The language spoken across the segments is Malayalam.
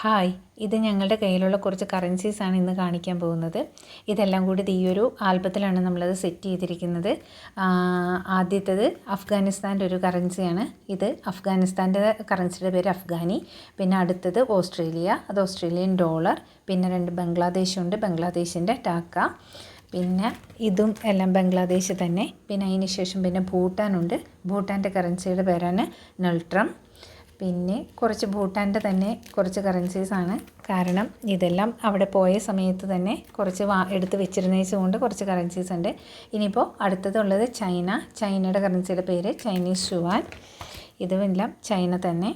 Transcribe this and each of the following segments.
ഹായ് ഇത് ഞങ്ങളുടെ കയ്യിലുള്ള കുറച്ച് കറൻസീസ് ആണ് ഇന്ന് കാണിക്കാൻ പോകുന്നത്. ഇതെല്ലാം കൂടി ഈ ഒരു ആൽബത്തിലാണ് നമ്മളത് സെറ്റ് ചെയ്തിരിക്കുന്നത്. ആദ്യത്തേത് അഫ്ഗാനിസ്ഥാന്റെ ഒരു കറൻസിയാണ് ഇത് അഫ്ഗാനിസ്ഥാന്റെ കറൻസിയുടെ പേര് അഫ്ഗാനി. പിന്നെ അടുത്തത് ഓസ്ട്രേലിയ അത് ഓസ്ട്രേലിയൻ ഡോളർ പിന്നെ രണ്ട് ബംഗ്ലാദേശുണ്ട് ബംഗ്ലാദേശിന്റെ ടാക്ക. പിന്നെ ഇതും എല്ലാം ബംഗ്ലാദേശ് തന്നെ. പിന്നെ അതിന് ശേഷം പിന്നെ ഭൂട്ടാനുണ്ട് ഭൂട്ടാന്റെ കറൻസിയുടെ പേരാണ് നൾട്രം പിന്നെ കുറച്ച് ഭൂട്ടാന്റെ തന്നെ കുറച്ച് കറൻസീസ് ആണ്. കാരണം ഇതെല്ലാം അവിടെ പോയ സമയത്ത് തന്നെ കുറച്ച് വാ എടുത്ത് വെച്ചിരുന്നേച്ച് കൊണ്ട് കുറച്ച് കറൻസീസ് ഉണ്ട്. ഇനിയിപ്പോൾ അടുത്തതുള്ളത് ചൈന. ചൈനയുടെ കറൻസിയുടെ പേര് ചൈനീസ് ഷുവാൻ ഇതുമെല്ലാം ചൈന തന്നെ.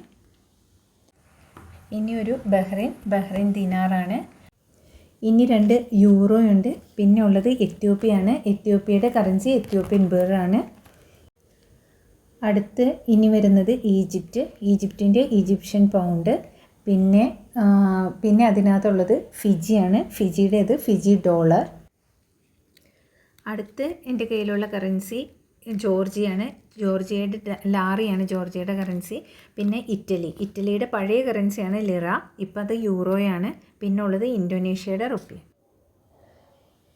ഇനി ഒരു ബഹ്റൈൻ. ബഹ്റൈൻ ദിനാറാണ്. ഇനി രണ്ട് യൂറോയുണ്ട് പിന്നെ ഉള്ളത് എത്യോപ്യയാണ് എത്യോപ്യയുടെ കറൻസി എത്യോപ്യൻ ബേറാണ്. അടുത്ത് ഇനി വരുന്നത് ഈജിപ്റ്റ്. ഈജിപ്തിന്റെ ഈജിപ്ഷ്യൻ പൗണ്ട് പിന്നെ പിന്നെ അതിനകത്തുള്ളത് ഫിജിയാണ്. ഫിജിയുടേത് ഫിജി ഡോളർ അടുത്ത് എന്റെ കയ്യിലുള്ള കറൻസി ജോർജിയാണ്. ജോർജിയയുടെ ലാറിയാണ് ജോർജിയയുടെ കറൻസി പിന്നെ ഇറ്റലി. ഇറ്റലിയുടെ പഴയ കറൻസിയാണ് ലിറ. ഇപ്പം അത് യൂറോയാണ്. പിന്നെ ഉള്ളത് ഇന്തോനേഷ്യയുടെ റുപ്പി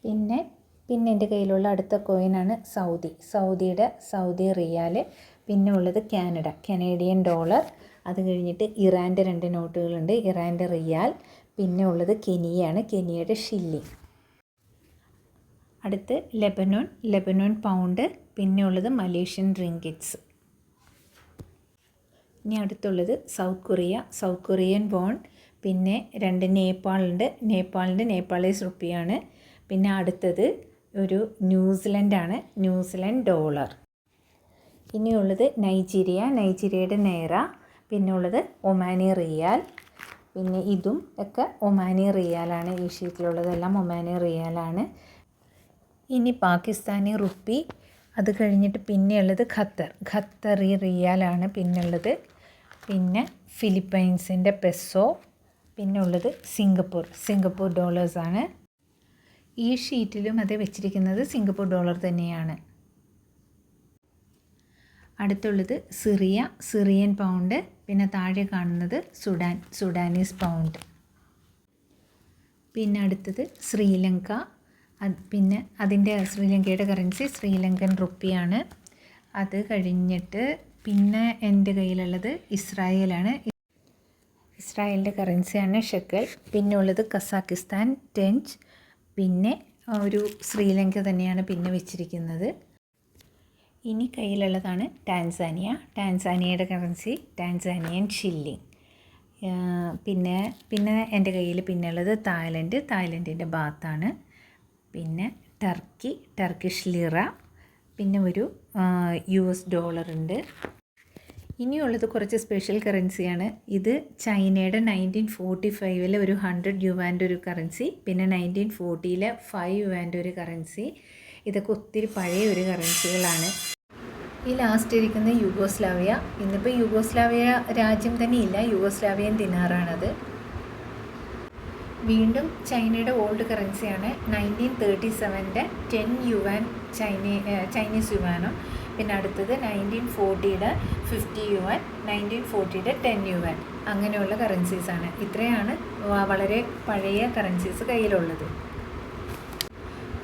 പിന്നെ പിന്നെ എന്റെ കയ്യിലുള്ള അടുത്ത കോയിനാണ് സൗദി. സൗദിയുടെ സൗദി റിയാൽ പിന്നെ ഉള്ളത് കാനഡ കനേഡിയൻ ഡോളർ. അത് കഴിഞ്ഞിട്ട് ഇറാന്റെ രണ്ട് നോട്ടുകളുണ്ട് ഇറാന്റെ റിയാൽ. പിന്നെ ഉള്ളത് കെനിയാണ് കെനിയയുടെ ഷില്ലി. അടുത്ത് ലെബനോൺ ലെബനോൺ പൗണ്ട്. പിന്നെ ഉള്ളത് മലേഷ്യൻ റിങ്കിറ്റ്സ്. ഇനി അടുത്തുള്ളത് സൗത്ത് കൊറിയ സൗത്ത് കൊറിയൻ ബോൺ. പിന്നെ രണ്ട് നേപ്പാളുണ്ട് നേപ്പാളിന്റെ നേപ്പാളീസ് റുപ്പിയാണ്. പിന്നെ അടുത്തത് ഒരു ന്യൂസിലൻഡാണ് ന്യൂസിലൻഡ് ഡോളർ. ഇനിയുള്ളത് നൈജീരിയ നൈജീരിയയുടെ നേറ പിന്നെ ഉള്ളത് ഒമാനി റിയാൽ പിന്നെ ഇതും ഒക്കെ ഒമാനി റിയാലാണ് ഈ ഷീറ്റിലുള്ളതെല്ലാം ഒമാനി റിയാലാണ്. ഇനി പാകിസ്ഥാനി റുപ്പി. അത് കഴിഞ്ഞിട്ട് പിന്നെയുള്ളത് ഖത്തർ. ഖത്തറി റിയാലാണ് പിന്നുള്ളത് പിന്നെ ഫിലിപ്പൈൻസിന്റെ പെസോ പിന്നെ ഉള്ളത് സിംഗപ്പൂർ. സിംഗപ്പൂർ ഡോളേഴ്സാണ്. ഈ ഷീറ്റിലും അത് വെച്ചിരിക്കുന്നത് സിംഗപ്പൂർ ഡോളർ തന്നെയാണ്. അടുത്തുള്ളത് സിറിയ സിറിയൻ പൗണ്ട് പിന്നെ താഴെ കാണുന്നത് സുഡാൻ സുഡാനീസ് പൗണ്ട് പിന്നെ അടുത്തത് ശ്രീലങ്ക പിന്നെ അതിന്റെ ശ്രീലങ്കയുടെ കറൻസി ശ്രീലങ്കൻ റുപ്പിയാണ് അത് കഴിഞ്ഞിട്ട് പിന്നെ എന്റെ കയ്യിലുള്ളത് ഇസ്രായേലാണ് ഇസ്രായേലിന്റെ കറൻസിയാണ് ഷെക്കൽ. പിന്നെ ഉള്ളത് കസാക്കിസ്ഥാൻ ടെഞ്ച്. പിന്നെ ഒരു ശ്രീലങ്ക തന്നെയാണ് പിന്നെ വെച്ചിരിക്കുന്നത്. ഇനി കയ്യിലുള്ളതാണ് ടാൻസാനിയ. ടാൻസാനിയയുടെ കറൻസി ടാൻസാനിയൻ ഷില്ലിങ് പിന്നെ പിന്നെ എന്റെ കയ്യിൽ പിന്നെ ഉള്ളത് തായ്ലൻഡ്. തായ്ലൻഡിന്റെ ബാത്താണ് പിന്നെ ടർക്കി ടർക്കിഷ് ലിറ പിന്നെ ഒരു യു എസ് ഡോളർ ഉണ്ട്. ഇനിയുള്ളത് കുറച്ച് സ്പെഷ്യൽ കറൻസിയാണ് ഇത് ചൈനയുടെ നയന്റീൻ ഫോർട്ടി ഫൈവിലെ ഒരു ഹൺഡ്രഡ് യുവാന്റെ ഒരു കറൻസി പിന്നെ നയന്റീൻ ഫോർട്ടിയിലെ ഫൈവ് യുവാന്റെ ഒരു കറൻസി ഇതൊക്കെ ഒത്തിരി പഴയ ഒരു കറൻസികളാണ് ഈ ലാസ്റ്റ് ഇരിക്കുന്ന യുഗോസ്ലാവിയ. ഇന്നിപ്പോൾ യുഗോസ്ലാവിയ രാജ്യം തന്നെ ഇല്ല യുഗോസ്ലാവിയൻ ദിനാറാണത്. വീണ്ടും ചൈനയുടെ ഓൾഡ് കറൻസിയാണ് നയന്റീൻ തേർട്ടി സെവന്റെ ടെൻ യുവാൻ ചൈന ചൈനീസ് യുവാനും പിന്നെ അടുത്തത് നയന്റീൻ ഫോർട്ടിയുടെ ഫിഫ്റ്റി യുവാൻ നയന്റീൻ ഫോർട്ടിയുടെ ടെൻ യുവാൻ അങ്ങനെയുള്ള കറൻസീസാണ് ഇത്രയാണ് വളരെ പഴയ കറൻസീസ് കയ്യിലുള്ളത്.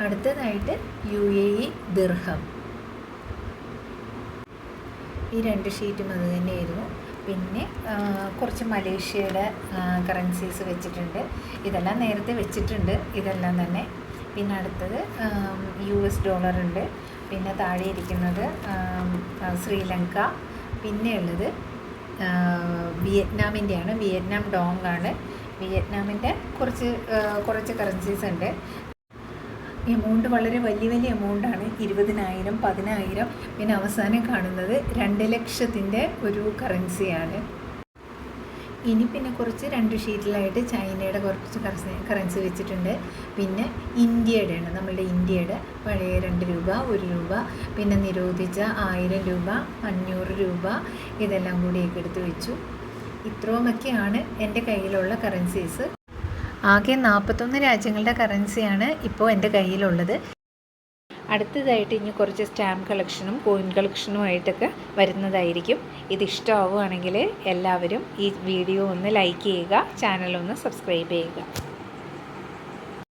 അടുത്തതായിട്ട് യു എ ഇ ദിർഹം. ഈ രണ്ട് ഷീറ്റും അത് തന്നെയായിരുന്നു. പിന്നെ കുറച്ച് മലേഷ്യയുടെ കറൻസീസ് വെച്ചിട്ടുണ്ട്. ഇതെല്ലാം നേരത്തെ വെച്ചിട്ടുണ്ട്. ഇതെല്ലാം തന്നെ. പിന്നെ അടുത്തത് യു എസ് ഡോളർ ഉണ്ട്. പിന്നെ താഴെ ഇരിക്കുന്നത് ശ്രീലങ്ക. പിന്നെയുള്ളത് വിയറ്റ്നാമിന്റെയാണ് വിയറ്റ്നാം ഡോങ് ആണ്. വിയറ്റ്നാമിന്റെ കുറച്ച് കുറച്ച് കറൻസീസ് ഉണ്ട്. എമൗണ്ട് വളരെ വലിയ വലിയ എമൗണ്ടാണ് ഇരുപതിനായിരം പതിനായിരം. പിന്നെ അവസാനം കാണുന്നത് രണ്ട് ലക്ഷത്തിന്റെ ഒരു കറൻസിയാണ് ഇനി പിന്നെ കുറച്ച് രണ്ട് ഷീറ്റിലായിട്ട് ചൈനയുടെ കുറച്ച് കറൻസി കറൻസി വെച്ചിട്ടുണ്ട്. പിന്നെ ഇന്ത്യയുടെ ആണ് നമ്മളുടെ ഇന്ത്യയുടെ പഴയ രണ്ട് രൂപ ഒരു രൂപ. പിന്നെ നിരോധിച്ച ആയിരം രൂപ അഞ്ഞൂറ് രൂപ ഇതെല്ലാം കൂടിയൊക്കെ എടുത്ത് വെച്ചു. ഇത്രയുമൊക്കെയാണ് എന്റെ കയ്യിലുള്ള കറൻസീസ് ആകെ നാൽപ്പത്തൊന്ന് രാജ്യങ്ങളുടെ കറൻസിയാണ് ഇപ്പോൾ എന്റെ കയ്യിലുള്ളത്. അടുത്തതായിട്ട് ഇനി കുറച്ച് സ്റ്റാമ്പ് കളക്ഷനും കോയിൻ കളക്ഷനുമായിട്ടൊക്കെ വരുന്നതായിരിക്കും. ഇത് എല്ലാവരും ഈ വീഡിയോ ഒന്ന് ലൈക്ക് ചെയ്യുക ചാനൽ ഒന്ന് സബ്സ്ക്രൈബ് ചെയ്യുക.